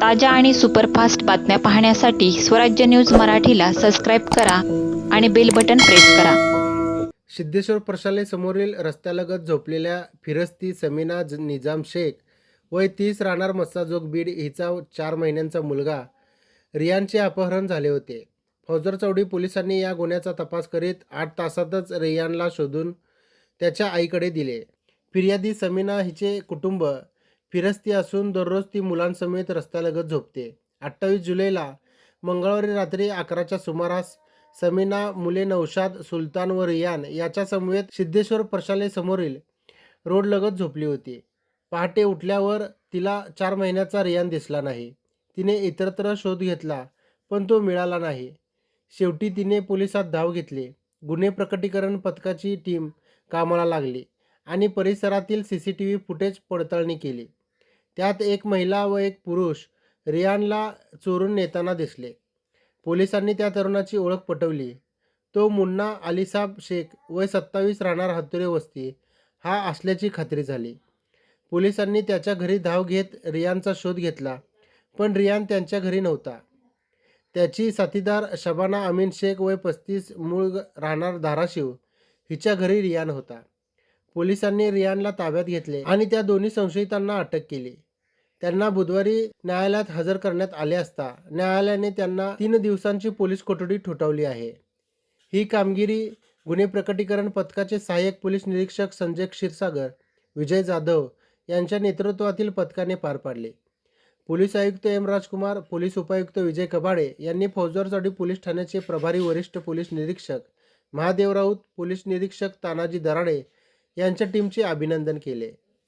ताज्या आणि सुपरफास्ट बातम्या पाहण्यासाठी स्वराज्य न्यूज मराठीला सबस्क्राईब करा आणि बेल बटन प्रेस करा. सिद्धेश्वर प्रशाले समोरील रस्त्यालगत झोपलेल्या फिरस्ती समीना निजाम शेख वय तीस राहणार मस्साजोग बीड हिचा चार महिन्यांचा मुलगा रियानचे अपहरण झाले होते. फौजर चौडी पोलिसांनी या गुन्ह्याचा तपास करीत आठ तासातच रियानला शोधून त्याच्या आईकडे दिले. फिर्यादी समीना हिचे कुटुंब फिरस्ती असून दररोज ती मुलांसमेत रस्त्यालगत झोपते. अठ्ठावीस जुलैला मंगळवारी रात्री अकराच्या सुमारास समीना मुले नौशाद सुलतान व रियान याच्या समवेत सिद्धेश्वर प्रशालेसमोरील रोडलगत झोपली होती. पहाटे उठल्यावर तिला चार महिन्याचा रियान दिसला नाही. तिने इतरत्र शोध घेतला पण तो मिळाला नाही. शेवटी तिने पोलिसात धाव घेतली. गुन्हे प्रकटीकरण पथकाची टीम कामाला लागली आणि परिसरातील C C T V footage पडताळणी केली. त्यात एक महिला व एक पुरुष रियानला चोरून नेताना दिसले. पोलिसांनी त्या तरुणाची ओळख पटवली. तो मुन्ना अलिसाब शेख वय सत्तावीस राहणार हत्तुरे वस्ती. हा असल्याची खात्री झाली. पोलिसांनी त्याच्या घरी धाव घेत रियानचा शोध घेतला पण रियान त्यांच्या घरी नव्हता. त्याची साथीदार शबाना अमीन शेख वय पस्तीस मूळ राहणार धाराशिव. हिच्या घरी रियान होता. पोलिसांनी रियानला ताब्यात घेतले आणि त्या दोन्ही संशयितांना अटक केली. त्यांना बुधवारी न्यायालयात हजर करण्यात आले असता न्यायालयाने त्यांना तीन दिवसांची पोलीस कोठडी ठोठावली आहे. ही कामगिरी गुन्हे प्रकटीकरण पथकाचे सहाय्यक पोलीस निरीक्षक संजय क्षीरसागर विजय जाधव यांच्या नेतृत्वातील पथकाने पार पाडले. पोलीस आयुक्त एम राजकुमार पोलीस उपायुक्त विजय कबाडे यांनी फौजदारसाठी पोलीस ठाण्याचे प्रभारी वरिष्ठ पोलीस निरीक्षक महादेव राऊत पोलीस निरीक्षक तानाजी दराडे यांच्या टीमचे अभिनंदन केले.